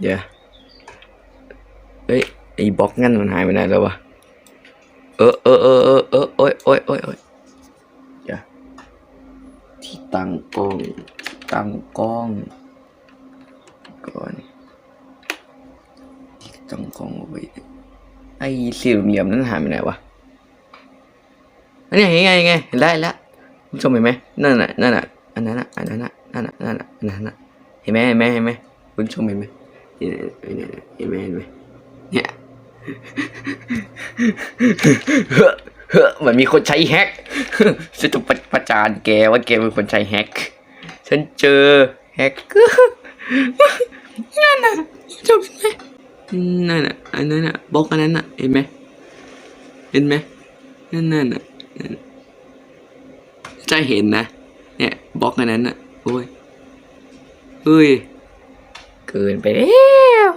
เดี๋ยวเอ้ยไอ้บล็อกงั้นมันหายไปไหนแล้ววะเออเออเออเออเออโอ้ยโอ้ยโอ้ยโอ้ยเดี๋ยวที่ตั้งกล้องตั้งกล้องก่อนที่ตั้งกล้องเอาไว้ไอ้สี่เหลี่ยมนั้นหายไปไหนวะอันนี้เห็นไงเห็นไงเห็นได้แล้วคุณผู้ชมเห็นไหมนั่นน่ะนั่นน่ะอันนั้นน่ะอันนั้นน่ะนั่นน่ะนั่นน่ะอันนั้นน่ะเห็นไหมเห็นไหมเห็นไหมคุณผู้ชมเห็นไหม เห็นเห็นเห็นไหมเห็นไหมเนี่ยเฮ้อเฮ้อเหมือนมีคนใช้แฮกฉันจะประประจานแกว่าแกเป็นคนใช้แฮก ฉันเจอแฮกเนั่นน่ะจบไหมนั่นน่ะอันนั้นน่ะบล็อกอันนั้นน่ะเห็นไหมเห็นไหมนั่นนั่นน่ะนนะจะเห็นนะ เนี่ยบล็อกอันนั้นน่ะโอ้ยเฮ้ย เกินไปแล้ว